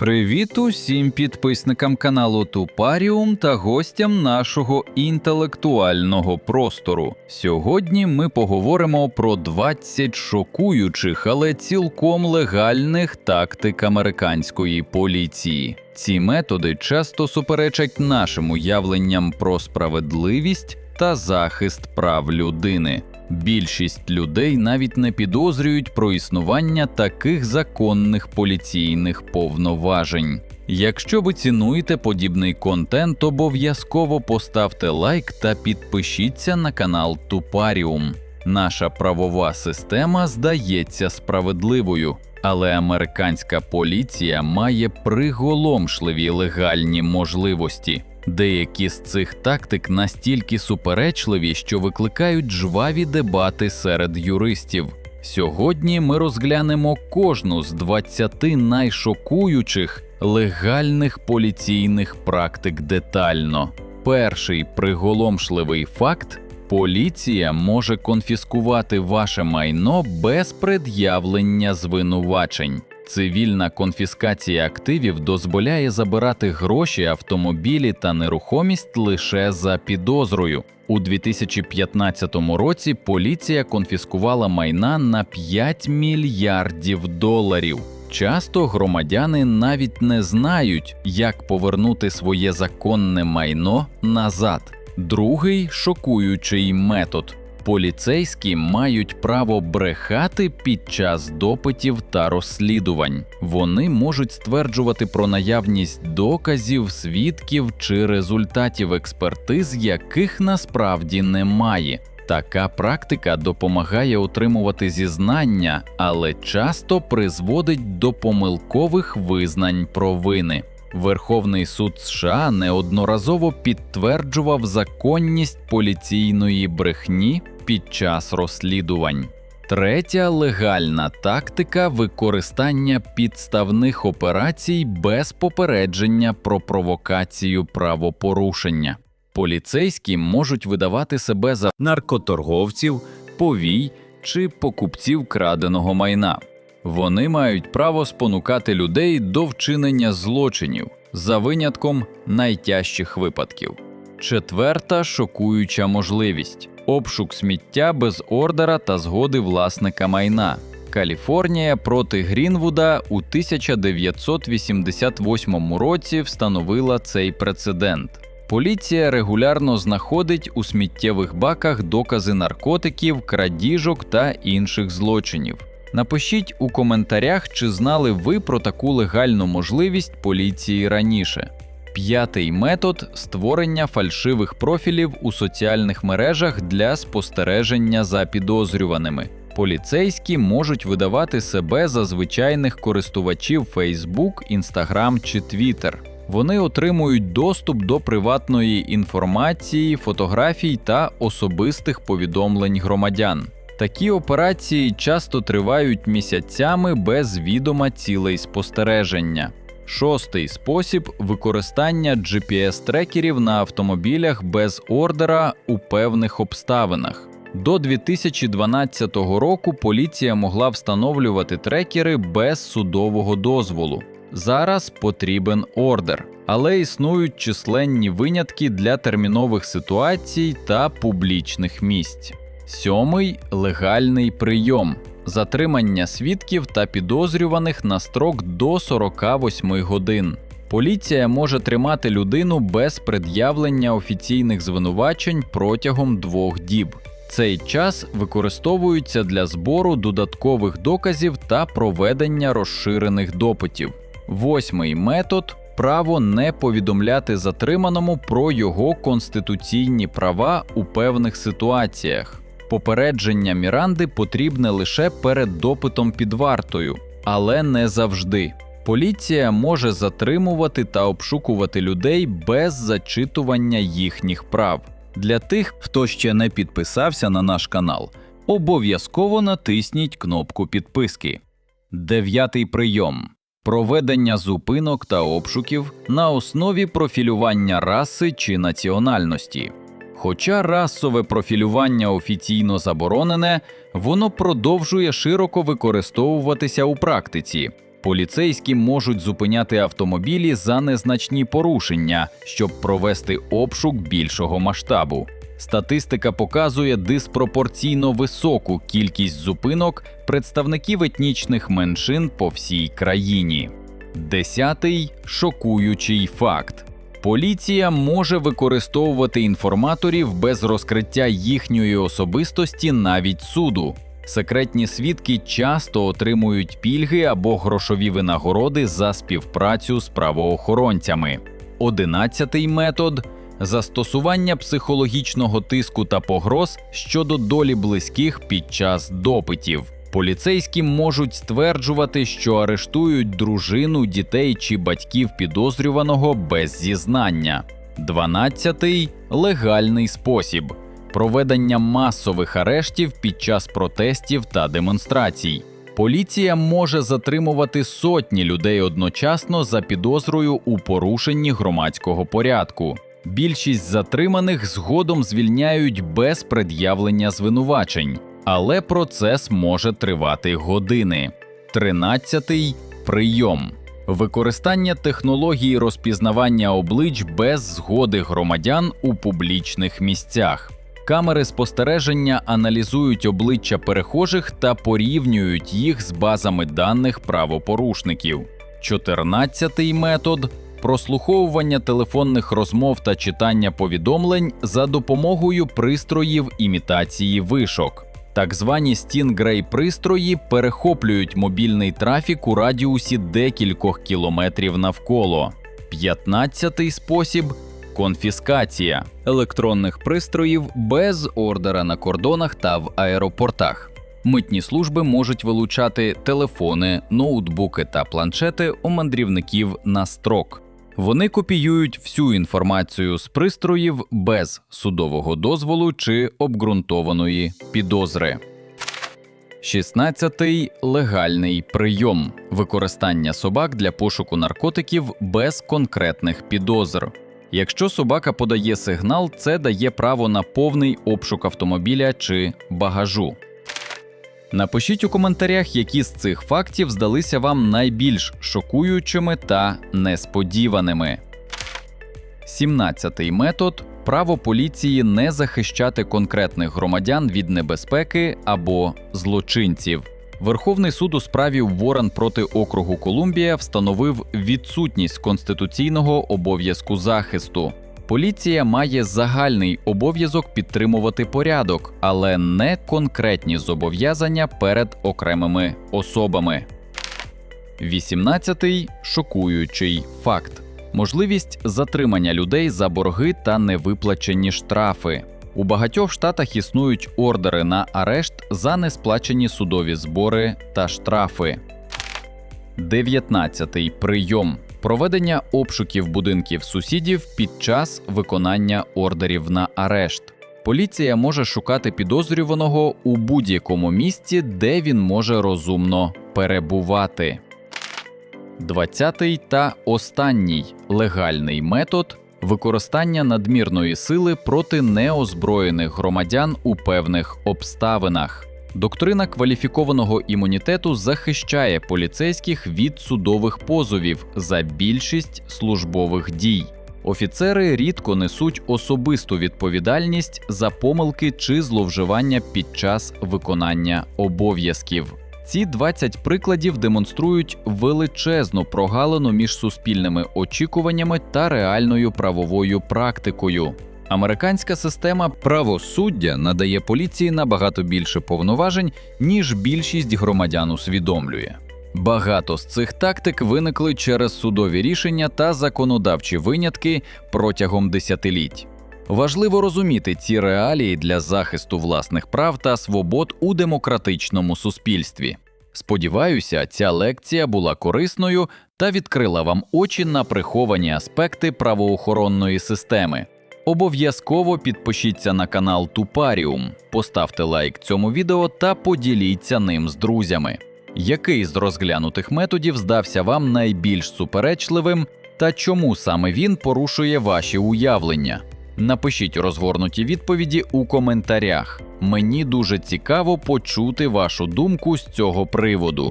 Привіт усім підписникам каналу Тупаріум та гостям нашого інтелектуального простору. Сьогодні ми поговоримо про 20 шокуючих, але цілком легальних тактик американської поліції. Ці методи часто суперечать нашим уявленням про справедливість та захист прав людини. Більшість людей навіть не підозрюють про існування таких законних поліційних повноважень. Якщо ви цінуєте подібний контент, обов'язково поставте лайк та підпишіться на канал Тупаріум. Наша правова система здається справедливою, але американська поліція має приголомшливі легальні можливості. Деякі з цих тактик настільки суперечливі, що викликають жваві дебати серед юристів. Сьогодні ми розглянемо кожну з 20 найшокуючих легальних поліційних практик детально. Перший приголомшливий факт: поліція може конфіскувати ваше майно без пред'явлення звинувачень. Цивільна конфіскація активів дозволяє забирати гроші, автомобілі та нерухомість лише за підозрою. У 2015 році поліція конфіскувала майна на 5 мільярдів доларів. Часто громадяни навіть не знають, як повернути своє законне майно назад. Другий шокуючий метод. Поліцейські мають право брехати під час допитів та розслідувань. Вони можуть стверджувати про наявність доказів, свідків чи результатів експертиз, яких насправді немає. Така практика допомагає отримувати зізнання, але часто призводить до помилкових визнань провини. Верховний суд США неодноразово підтверджував законність поліційної брехні під час розслідувань. Третя легальна тактика використання підставних операцій без попередження про провокацію правопорушення. Поліцейські можуть видавати себе за наркоторговців, повій чи покупців краденого майна. Вони мають право спонукати людей до вчинення злочинів за винятком найтяжчих випадків. Четверта шокуюча можливість обшук сміття без ордера та згоди власника майна. Каліфорнія проти Грінвуда у 1988 році встановила цей прецедент. Поліція регулярно знаходить у сміттєвих баках докази наркотиків, крадіжок та інших злочинів. Напишіть у коментарях, чи знали ви про таку легальну можливість поліції раніше. П'ятий метод створення фальшивих профілів у соціальних мережах для спостереження за підозрюваними. Поліцейські можуть видавати себе за звичайних користувачів Facebook, Instagram чи Twitter. Вони отримують доступ до приватної інформації, фотографій та особистих повідомлень громадян. Такі операції часто тривають місяцями без відома цілей спостереження. Шостий спосіб використання GPS-трекерів на автомобілях без ордера у певних обставинах. До 2012 року поліція могла встановлювати трекери без судового дозволу. Зараз потрібен ордер, але існують численні винятки для термінових ситуацій та публічних місць. Сьомий легальний прийом затримання свідків та підозрюваних на строк до 48 годин. Поліція може тримати людину без пред'явлення офіційних звинувачень протягом двох діб. Цей час використовується для збору додаткових доказів та проведення розширених допитів. Восьмий метод право не повідомляти затриманому про його конституційні права у певних ситуаціях. Попередження Міранди потрібне лише перед допитом під вартою, але не завжди. Поліція може затримувати та обшукувати людей без зачитування їхніх прав. Для тих, хто ще не підписався на наш канал, обов'язково натисніть кнопку підписки. Дев'ятий прийом проведення зупинок та обшуків на основі профілювання раси чи національності. Хоча расове профілювання офіційно заборонене, воно продовжує широко використовуватися у практиці. Поліцейські можуть зупиняти автомобілі за незначні порушення, щоб провести обшук більшого масштабу. Статистика показує диспропорційно високу кількість зупинок представників етнічних меншин по всій країні. Десятий шокуючий факт. Поліція може використовувати інформаторів без розкриття їхньої особистості навіть суду. Секретні свідки часто отримують пільги або грошові винагороди за співпрацю з правоохоронцями. Одинадцятий метод застосування психологічного тиску та погроз щодо долі близьких під час допитів. Поліцейські можуть стверджувати, що арештують дружину, дітей чи батьків підозрюваного без зізнання. Дванадцятий легальний спосіб проведення масових арештів під час протестів та демонстрацій. Поліція може затримувати сотні людей одночасно за підозрою у порушенні громадського порядку. Більшість затриманих згодом звільняють без пред'явлення звинувачень, але процес може тривати години. Тринадцятий прийом. Використання технології розпізнавання облич без згоди громадян у публічних місцях. Камери спостереження аналізують обличчя перехожих та порівнюють їх з базами даних правопорушників. 14-й метод прослуховування телефонних розмов та читання повідомлень за допомогою пристроїв імітації вишок. Так звані Stingray пристрої перехоплюють мобільний трафік у радіусі декількох кілометрів навколо. 15-й спосіб конфіскація електронних пристроїв без ордера на кордонах та в аеропортах. Митні служби можуть вилучати телефони, ноутбуки та планшети у мандрівників на строк. Вони копіюють всю інформацію з пристроїв без судового дозволу чи обґрунтованої підозри. 16. легальний прийом використання собак для пошуку наркотиків без конкретних підозр. Якщо собака подає сигнал, це дає право на повний обшук автомобіля чи багажу. Напишіть у коментарях, які з цих фактів здалися вам найбільш шокуючими та несподіваними. 17 метод право поліції не захищати конкретних громадян від небезпеки або злочинців. Верховний суд у справі Ворен проти округу Колумбія встановив відсутність конституційного обов'язку захисту. Поліція має загальний обов'язок підтримувати порядок, але не конкретні зобов'язання перед окремими особами. 18. шокуючий факт: можливість затримання людей за борги та невиплачені штрафи. У багатьох штатах існують ордери на арешт за несплачені судові збори та штрафи. 19. прийом проведення обшуків будинків сусідів під час виконання ордерів на арешт. Поліція може шукати підозрюваного у будь-якому місці, де він може розумно перебувати. 20 та останній легальний метод використання надмірної сили проти неозброєних громадян у певних обставинах. Доктрина кваліфікованого імунітету захищає поліцейських від судових позовів за більшість службових дій. Офіцери рідко несуть особисту відповідальність за помилки чи зловживання під час виконання обов'язків. Ці 20 прикладів демонструють величезну прогалину між суспільними очікуваннями та реальною правовою практикою. Американська система правосуддя надає поліції набагато більше повноважень, ніж більшість громадян усвідомлює. Багато з цих тактик виникли через судові рішення та законодавчі винятки протягом десятиліть. Важливо розуміти ці реалії для захисту власних прав та свобод у демократичному суспільстві. Сподіваюся, ця лекція була корисною та відкрила вам очі на приховані аспекти правоохоронної системи. Обов'язково підпишіться на канал Тупаріум, поставте лайк цьому відео та поділіться ним з друзями. Який з розглянутих методів здався вам найбільш суперечливим та чому саме він порушує ваші уявлення? Напишіть розгорнуті відповіді у коментарях. Мені дуже цікаво почути вашу думку з цього приводу.